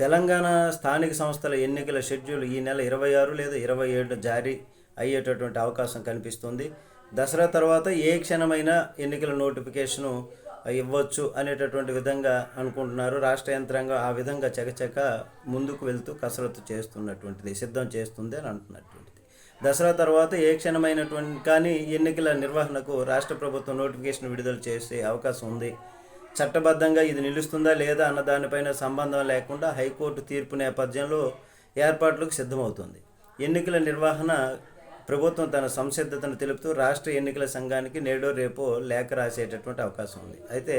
తెలంగాణ స్థానిక సంస్థల ఎన్నికల షెడ్యూల్ ఈ నెల ఇరవై ఆరు లేదా ఇరవై ఏడు జారీ అయ్యేటటువంటి అవకాశం కనిపిస్తుంది. దసరా తర్వాత ఏ క్షణమైనా ఎన్నికల నోటిఫికేషను ఇవ్వచ్చు అనేటటువంటి విధంగా అనుకుంటున్నారు. రాష్ట్ర యంత్రాంగం ఆ విధంగా చకచక ముందుకు వెళ్తూ కసరత్తు చేస్తున్నటువంటిది సిద్ధం చేస్తుంది అని అంటున్నటువంటిది. దసరా తర్వాత ఏ క్షణమైనటువంటి కానీ ఎన్నికల నిర్వహణకు రాష్ట్ర ప్రభుత్వం నోటిఫికేషన్ విడుదల చేసే అవకాశం ఉంది. చట్టబద్ధంగా ఇది నిలుస్తుందా లేదా అన్న దానిపైన సంబంధం లేకుండా హైకోర్టు తీర్పు నేపథ్యంలో ఏర్పాట్లకు సిద్ధమవుతుంది. ఎన్నికల నిర్వహణ ప్రభుత్వం తన సంసిద్ధతను తెలుపుతూ రాష్ట్ర ఎన్నికల సంఘానికి నేడో రేపో లేఖ రాసేటటువంటి అవకాశం ఉంది. అయితే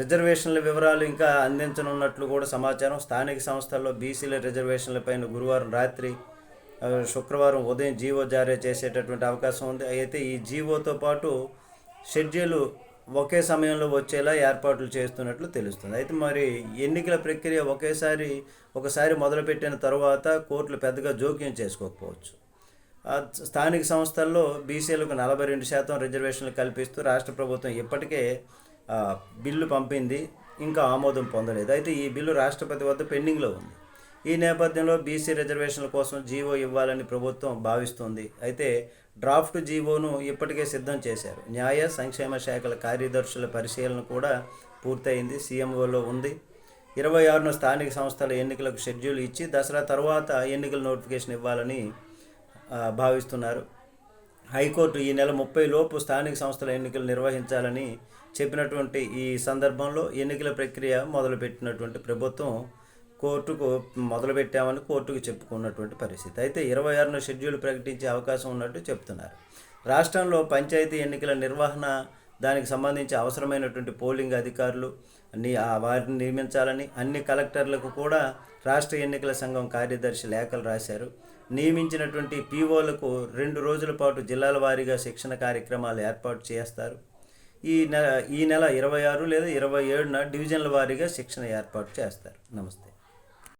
రిజర్వేషన్ల వివరాలు ఇంకా అందించనున్నట్లు కూడా సమాచారం. స్థానిక సంస్థల్లో బీసీల రిజర్వేషన్లపైన గురువారం రాత్రి శుక్రవారం ఉదయం జీవో జారీ చేసేటటువంటి అవకాశం ఉంది. అయితే ఈ జీవోతో పాటు షెడ్యూల్ ఒకే సమయంలో వచ్చేలా ఏర్పాట్లు చేస్తున్నట్లు తెలుస్తుంది. అయితే మరి ఎన్నికల ప్రక్రియ ఒకేసారి ఒకసారి మొదలుపెట్టిన తర్వాత కోర్టులు పెద్దగా జోక్యం చేసుకోకపోవచ్చు. స్థానిక సంస్థల్లో బీసీలకు నలభై రెండు శాతం రిజర్వేషన్లు కల్పిస్తూ రాష్ట్ర ప్రభుత్వం ఇప్పటికే బిల్లు పంపింది. ఇంకా ఆమోదం పొందలేదు. అయితే ఈ బిల్లు రాష్ట్రపతి వద్ద పెండింగ్లో ఉంది. ఈ నేపథ్యంలో బీసీ రిజర్వేషన్ల కోసం జీవో ఇవ్వాలని ప్రభుత్వం భావిస్తోంది. అయితే డ్రాఫ్ట్ జీవోను ఇప్పటికే సిద్ధం చేశారు. న్యాయ సంక్షేమ శాఖల కార్యదర్శుల పరిశీలన కూడా పూర్తయింది. సీఎంఓలో ఉంది. ఇరవై ఆరున స్థానిక సంస్థల ఎన్నికలకు షెడ్యూల్ ఇచ్చి దసరా తర్వాత ఎన్నికల నోటిఫికేషన్ ఇవ్వాలని భావిస్తున్నారు. హైకోర్టు ఈ నెల ముప్పై లోపు స్థానిక సంస్థల ఎన్నికలు నిర్వహించాలని చెప్పినటువంటి ఈ సందర్భంలో ఎన్నికల ప్రక్రియ మొదలుపెట్టినటువంటి ప్రభుత్వం కోర్టుకు మొదలుపెట్టామని కోర్టుకు చెప్పుకున్నటువంటి పరిస్థితి. అయితే ఇరవై ఆరున షెడ్యూల్ ప్రకటించే అవకాశం ఉన్నట్టు చెప్తున్నారు. రాష్ట్రంలో పంచాయతీ ఎన్నికల నిర్వహణ దానికి సంబంధించి అవసరమైనటువంటి పోలింగ్ అధికారులు అన్ని ఆ వారిని నియమించాలని అన్ని కలెక్టర్లకు కూడా రాష్ట్ర ఎన్నికల సంఘం కార్యదర్శి లేఖలు రాశారు. నియమించినటువంటి పీఓలకు రెండు రోజుల పాటు జిల్లాల వారీగా శిక్షణ కార్యక్రమాలు ఏర్పాటు చేస్తారు. ఈ నెల ఈ నెల ఇరవై ఆరు లేదా ఇరవై ఏడున డివిజన్ల వారీగా శిక్షణ ఏర్పాటు చేస్తారు. నమస్తే.